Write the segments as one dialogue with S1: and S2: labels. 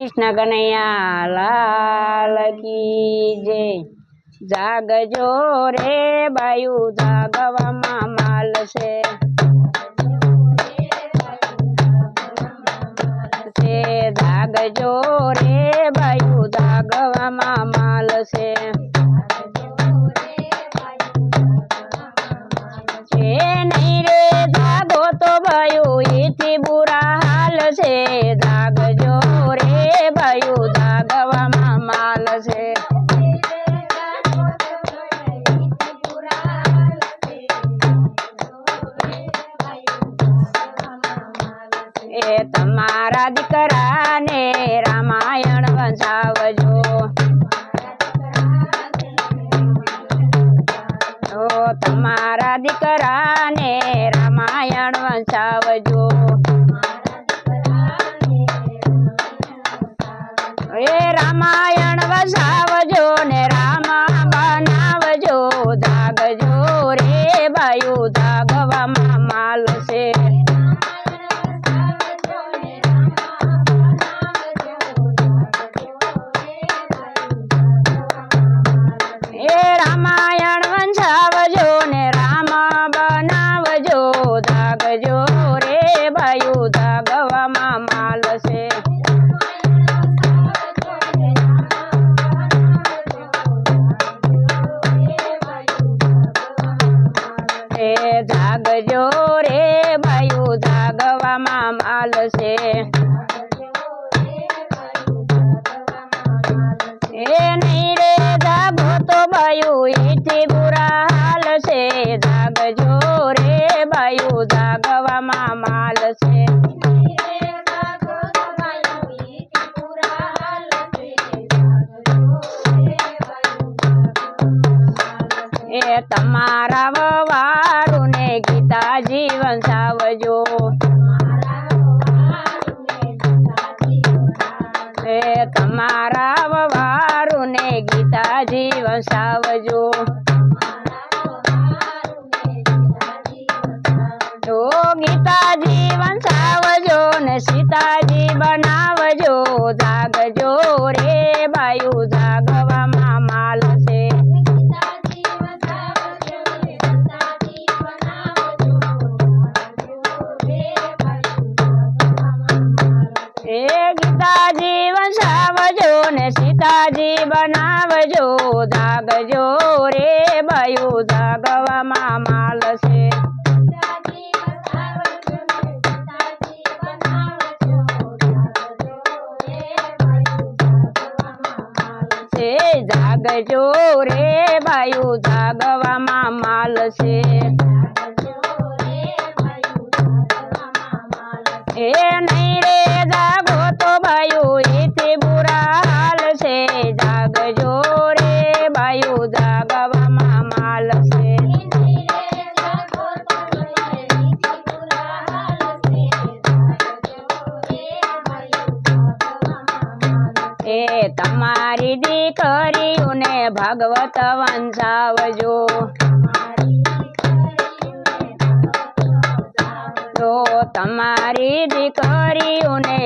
S1: કૃષ્ણ કનૈયા લાલ કી જય. જાગજો રે બાયુ જાગવામાં માલ છે. જાગજો તમારા દીકરાને રામાયણ વંચાવજો તમારા દીકરાને રામાયણ વંચાવજો એ રામાયણ વસાવજો ને જાગજો રે ભાઈ દાગવામાં માલ છે. જાગજો રે ભાઈ જાગવામાં માલ છે. એ નહીં રે જાગો તો ભાઈ એથી બુરા વવારું ને ગીતા ગીતાજી સાવજો. તો ગીતા જીવન સાવજો ને સીતાજી બનાવજો. જાગજો રે બાયુ જાગવામાં માલ છે જાગજો રે બાયુ જાગવામાં માલ છે એ નહીં દીકરીઓને ભગવત વંચાવજો તમારી દીકરીઓને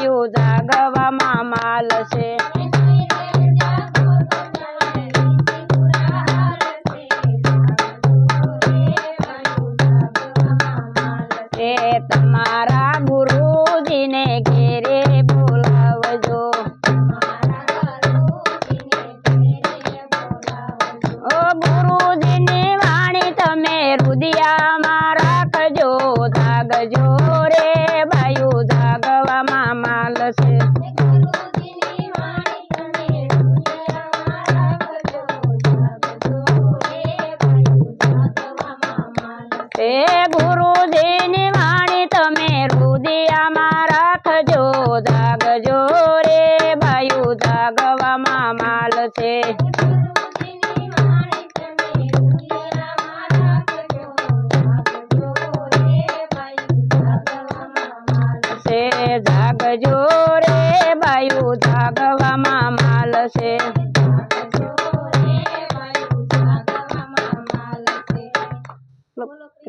S1: બાયુ જાગવામાં માલ છે. તમારા ઉંધિયામાં રાખજો જાગજો રે ભાઈ જાગવામાં માલ છે. જાગજો રે ભાઈ જાગવામાં માલ છે.